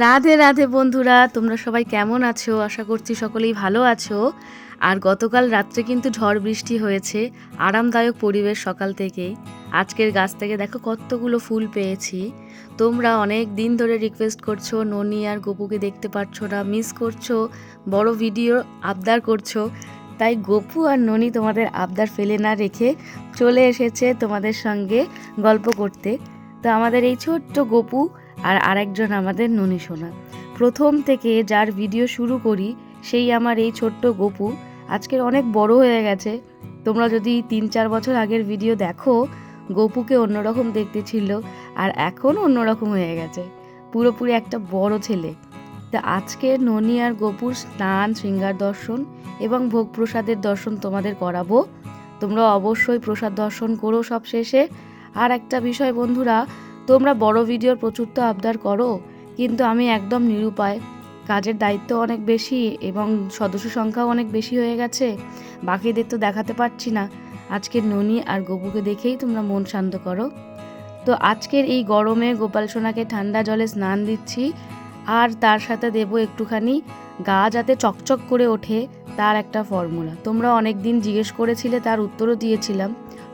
রাধে রাধে বন্ধুরা, তোমরা সবাই কেমন আছো? আশা করছি সকলেই ভালো আছো। আর গতকাল রাত্রে কিন্তু ঝড় বৃষ্টি হয়েছে, আরামদায়ক পরিবেশ সকাল থেকেই আজকের গাছ থেকে দেখো কতগুলো ফুল পেয়েছি। তোমরা অনেক দিন ধরে রিকোয়েস্ট করছ, ননি আর গপুকে দেখতে পাচ্ছ না মিস করছ, বড় ভিডিও আবদার করছ। তাই গপু আর ননি তোমাদের আবদার ফেলে না রেখে চলে এসেছে তোমাদের সঙ্গে গল্প করতে। তো আমাদের এই ছোট্ট গপু আর আরেকজন আমাদের ননী সোনা। প্রথম থেকে যার ভিডিও শুরু করি, সেই আমার এই ছোট্ট গপু। আজকের অনেক বড় হয়ে গেছে। তোমরা যদি তিন চার বছর আগের ভিডিও দেখো, গপুকে অন্যরকম দেখতে ছিল আর এখন অন্যরকম হয়ে গেছে। পুরোপুরি একটা বড় ছেলে। তা আজকে ননী আর গপুর স্নান, শৃঙ্গার দর্শন এবং ভোগ প্রসাদের দর্শন তোমাদের করাবো। তোমরা অবশ্যই প্রসাদ দর্শন করো সব শেষে। আর একটা বিষয় বন্ধুরা তোমরা বড় ভিডিওর প্রচুর তো আবদার করো, কিন্তু আমি একদম নিরুপায়। কাজের দায়িত্ব অনেক বেশি এবং সদস্য সংখ্যাও অনেক বেশি হয়ে গেছে। বাকিদের তো দেখাতে পারছি না। আজকে ননি আর গপুকে দেখেই তোমরা মন শান্ত করো। তো আজকের এই গরমে গোপাল সোনাকে ঠান্ডা জলে স্নান দিচ্ছি, আর তার সাথে দেব একটুখানি গা যাতে চকচক করে ওঠে তার একটা ফর্মুলা। তোমরা অনেক দিন জিজ্ঞেস করেছিলে, তার উত্তরও দিয়েছিলাম।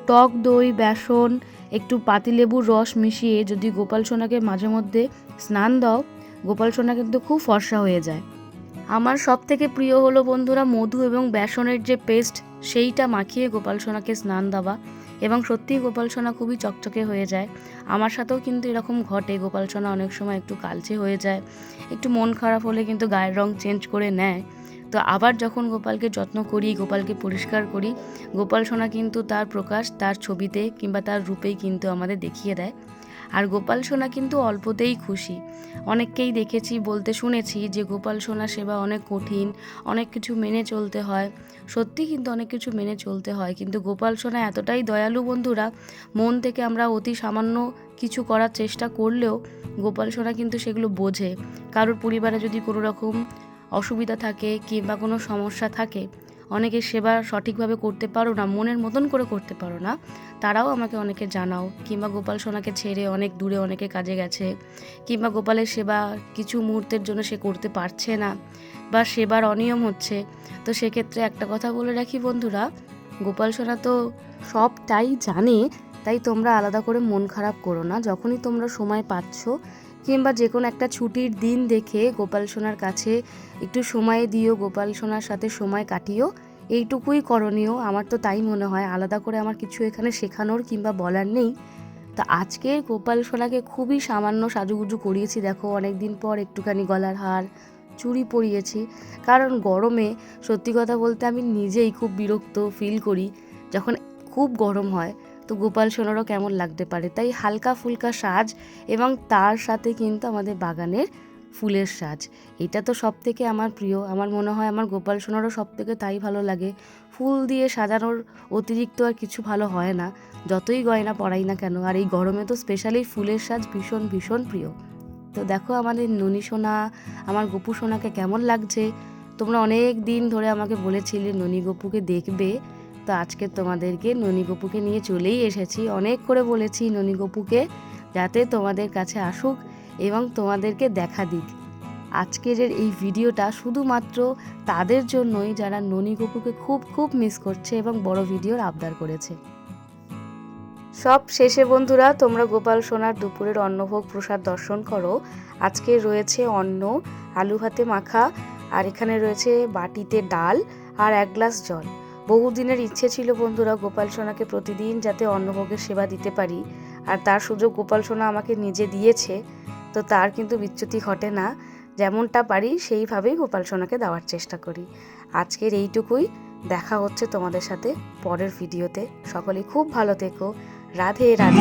টক দই, বেসন, একটু পাতিলেবুর রস মিশিয়ে যদি গোপাল সোনাকে মাঝে মধ্যে স্নান দাও, গোপাল সোনা কিন্তু খুব ফর্সা হয়ে যায়। আমার সব থেকে প্রিয় হলো বন্ধুরা মধু এবং বেসনের যে পেস্ট, সেইটা মাখিয়ে গোপাল সোনাকে স্নান দেওয়া এবং সত্যিই গোপাল সোনা খুবই চকচকে হয়ে যায়। আমার সাথেও কিন্তু এরকম ঘটে, গোপাল সোনা অনেক সময় একটু কালচে হয়ে যায়, একটু মন খারাপ হলে কিন্তু গায়ের রং চেঞ্জ করে নেয়। তো আবার যখন গোপালকে যত্ন করি, গোপালকে পরিষ্কার করি, গোপাল সোনা কিন্তু তার প্রকাশ তার ছবিতে কিংবা তার রূপেই কিন্তু আমাদের দেখিয়ে দেয়। আর গোপাল সোনা কিন্তু অল্পতেই খুশি। অনেককেই দেখেছি, বলতে শুনেছি যে গোপাল সোনা সেবা অনেক কঠিন, অনেক কিছু মেনে চলতে হয়। সত্যি কিন্তু অনেক কিছু মেনে চলতে হয়। কিন্তু গোপাল সোনা এতটাই দয়ালু বন্ধুরা, মন থেকে আমরা অতি সামান্য কিছু করার চেষ্টা করলেও গোপাল সোনা কিন্তু সেগুলো বোঝে। কারোর পরিবারে যদি কোনো রকম অসুবিধা থাকে কিংবা কোনো সমস্যা থাকে, অনেকে সেবা সঠিকভাবে করতে পারো না, মনের মতন করে করতে পারো না, তারাও আমাকে অনেকে জানাও, কিংবা গোপাল সোনাকে ছেড়ে অনেক দূরে অনেকে কাজে গেছে, কিংবা গোপালের সেবা কিছু মুহূর্তের জন্য সে করতে পারছে না, বা সেবার অনিয়ম হচ্ছে, তো সেক্ষেত্রে একটা কথা বলে রাখি বন্ধুরা, গোপাল সোনা তো সবটাই জানে, তাই তোমরা আলাদা করে মন খারাপ করো না, যখনই তোমরা সময় পাচ্ছ কিংবা যে কোনো একটা ছুটির দিন দেখে গোপাল সোনার কাছে একটু সময় দিও, গোপাল সোনার সাথে সময় কাটিও। এইটুকুই করণীয়। আমার তো তাই মনে হয়। আলাদা করে আমার কিছু এখানে শেখানোর কিংবা বলার নেই। তা আজকে গোপাল সোনাকে খুবই সামান্য সাজুগুজু করিয়েছি। দেখো অনেক দিন পর একটুখানি গলার হার চুরি পরিয়েছি। কারণ গরমে, সত্যি কথা বলতে আমি নিজেই খুব বিরক্ত ফিল করি। যখন খুব গরম হয় তো গোপাল সোনারও কেমন লাগতে পারে? তাই হালকা ফুলকা সাজ এবং তার সাথে কিন্তু আমাদের বাগানের ফুলের সাজ। এটা তো সব থেকে আমার প্রিয়। আমার মনে হয় আমার গোপাল সোনারও সব থেকে তাই ভালো লাগে। ফুল দিয়ে সাজানোর অতিরিক্ত আর কিছু ভালো হয় না। যতই গয়না পড়াই না কেন, আর এই গরমে তো স্পেশালি ফুলের সাজ ভীষণ ভীষণ প্রিয়। তো দেখো আমাদের ননী সোনা, আমার গোপু সোনাকে কেমন লাগছে? তোমরা অনেক দিন ধরে আমাকে বলেছিলে ননী গপুকে দেখবে। তো আজকে তোমাদেরকে ননী গপুকে নিয়ে চলেই এসেছি। অনেক করে বলেছি ননী গপুকে যাতে তোমাদের কাছে আসুক এবং তোমাদেরকে দেখা দিক। আজকের এই ভিডিওটা শুধুমাত্র তাদের জন্যই যারা ননী গপুকে খুব খুব মিস করছে এবং বড় ভিডিওর আবদার করেছে। সব শেষে বন্ধুরা, তোমরা গোপাল সোনার দুপুরের অন্নভোগ প্রসাদ দর্শন করো। আজকে রয়েছে অন্ন, আলু ভাতে মাখা, আর এখানে রয়েছে বাটিতে ডাল আর এক গ্লাস জল। বহুদিনের ইচ্ছে ছিল বন্ধুরা গোপাল সোনাকে প্রতিদিন যাতে অন্নভোগের সেবা দিতে পারি, আর তার সুযোগ গোপাল সোনা আমাকে নিজে দিয়েছে, তো তার কিন্তু বিচ্যুতি ঘটে না। যেমনটা পারি সেইভাবেই গোপাল সোনাকে দেওয়ার চেষ্টা করি। আজকের এইটুকুই, দেখা হচ্ছে তোমাদের সাথে পরের ভিডিওতে। সকলে খুব ভালো থেকো। রাধে রাধে।